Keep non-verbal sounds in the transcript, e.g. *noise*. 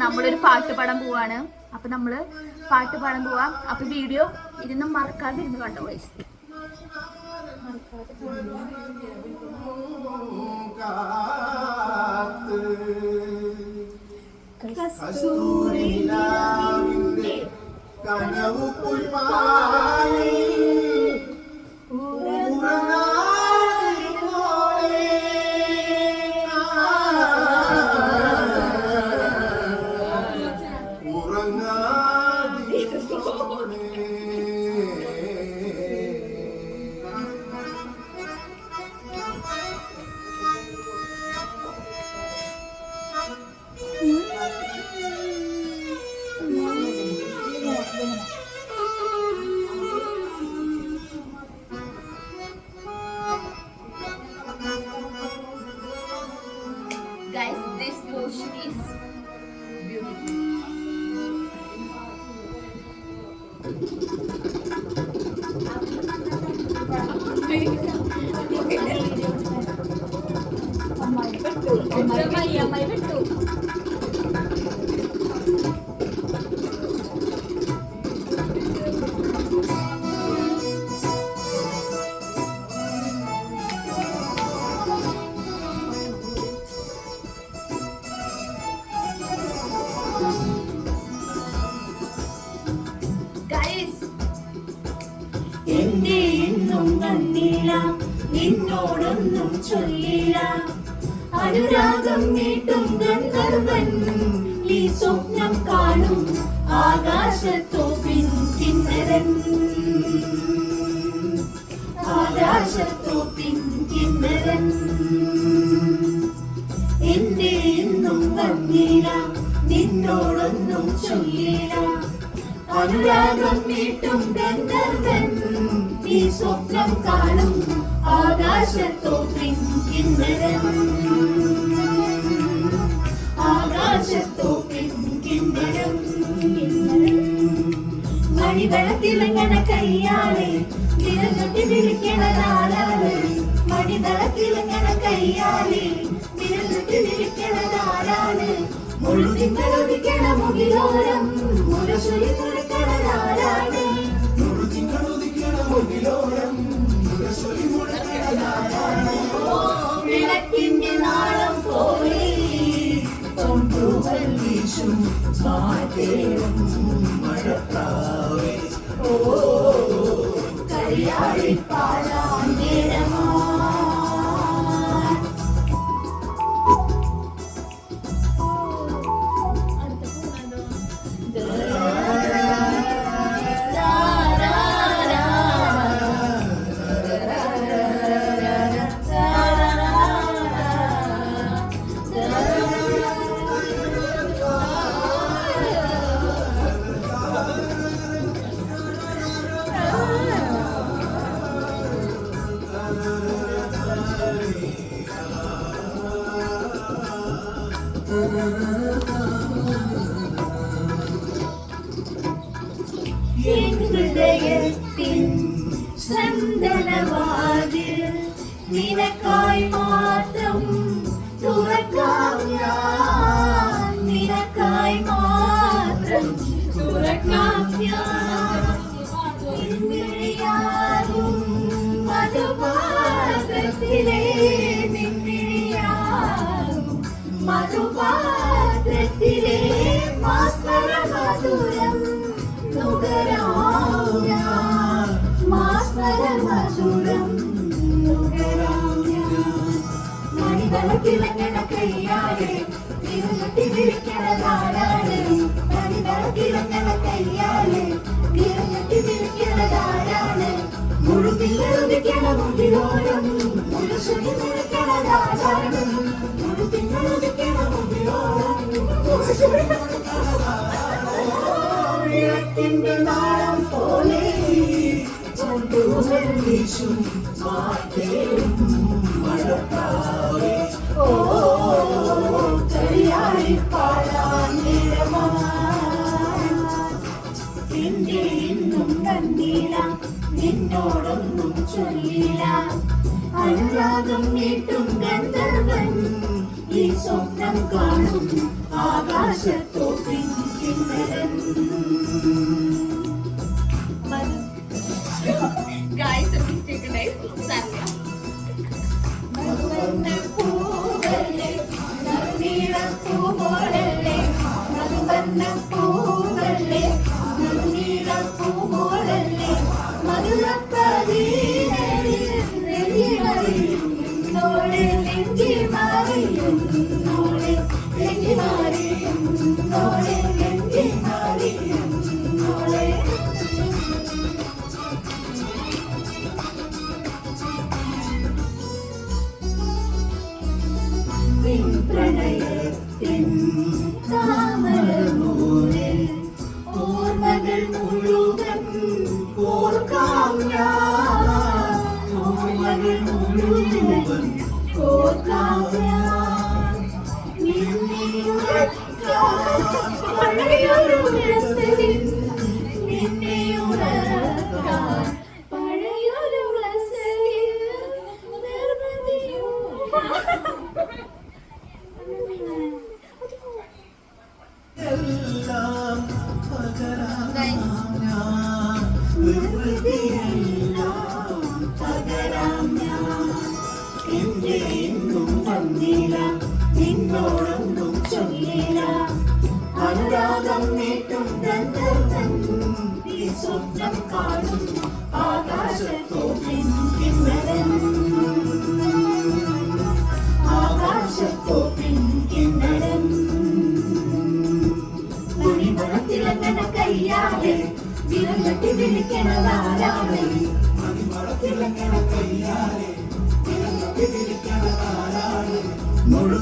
നമ്മളൊരു പാട്ട് പാടാൻ പോവാണ്. അപ്പൊ നമ്മൾ പാട്ട് പാടാൻ പോവാ. അപ്പൊ വീഡിയോ ഇരുന്ന് മറക്കാതെ ഇരുന്ന് കണ്ടോ വൈസ് കസ്തൂരി കനവു പുൽപ്പാലിൽ is *laughs* beautiful. Oh my God. Oh my God. നിന്നോടൊന്നും ചൊല്ലില്ല. അനുരാഗം നീട്ടും ഗന്ധർവൻ. ഈ സ്വപ്നം കാണും ആകാശത്തോപ്പിൻ കിന്നരൻ. ആകാശത്തോപ്പിൻ കിന്നരൻ. എന്റെ എന്നും വന്നില്ല. നിന്നോടൊന്നും ചൊല്ലില്ല. അനുരാഗം നീട്ടും ഗന്ധർവൻ. ഈ സ്വപ്നം കാണും. ആകാശത്തോപ്പിൻ കിന്നരൻ ആകാശത്തോപ്പിൻ കിന്നരം. മണിതളത്തിലങ്ങന കയ്യാളെ വിരലൊട്ടി വിളിക്കണതാരാണ് മണിതളത്തിലങ്ങന കയ്യാളെ വിരലൊട്ടി വിളിക്കണതാരാണ് മുഴുതിങ്കളൊതിക്കണ മുകിലോരം മുരശൊലി തുറക്കണതാരാണ് വിളക്കിന്റെ വീശും മാറ്റേറും മഴക്കാവേ ഓ കരിയാടി ഹൃദയത്തിൻ ചന്ദനവാതിൽ നിനക്കായി മാത്രം തുറക്കാം ഞാൻ. നിനക്കായി മാത്രം തുറക്കാം ഞാൻ. നിന്നിഴയാകും മധുപാത്രത്തിലെ നിന്നിഴയാകും മധുപാത്രത്തിലെ മാസ്മര മുഴുതിങ്ങളൊതുക്കണ മുടിലോരം മുഴുസുനി നിൽക്കണതാരാണ് മുഴുതിങ്ങളൊതുക്കണ മുടിലോരം മുഴുസുനി വിളക്കിന്റെ നാളം പോലെ കൊണ്ടുവൽ വീശും മാറ്റേറും മഴക്കാവേ ഓ കരിയാടി പാടാൻ കണ്ടില്ല നിന്നോടൊന്നും ചൊല്ലില്ല. അനുരാഗം നീട്ടും ഗന്ധർവൻ ഈ സ്വപ്നം കാണും ആകാശത്തോപ്പിൻ കിന്നരൻ ഗായ്സ് മിസ്റ്റേക്ക് ഉണ്ടായി സാറില്ല പൂവല്ലേ നറുനീളപ്പൂമോളല്ലേ മധുവർണപ്പൂവല്ലേ ഓർമ്മകൾ മുഴുവൻ ഓർക്കാം ഞാൻ. ഓർമ്മകൾ മുഴുവൻ ഓർക്കാം ഞാൻ. പഴയൊരു ഉറക്കാൻ പഴയൊരു രസലിൻ നിർമ്മിതിയോ എന്റെ എങ്ങും വന്നില്ല. നിന്നോടൊന്നും ചൊല്ലില്ല. അനുരാഗം നീട്ടും ഗന്ധർവൻ സ്വപ്നം കാണും ആകാശത്തോപ്പിൻ കിന്നരൻ ആകാശത്തോപ്പിൻ കിന്നരൻ മണിമണത്തിലങ്ങനെ കയ്യാലെ വിരൽ തട്ടി വിളിക്കണതാരാണ് മുഴുതിങ്കളുടിക്കണം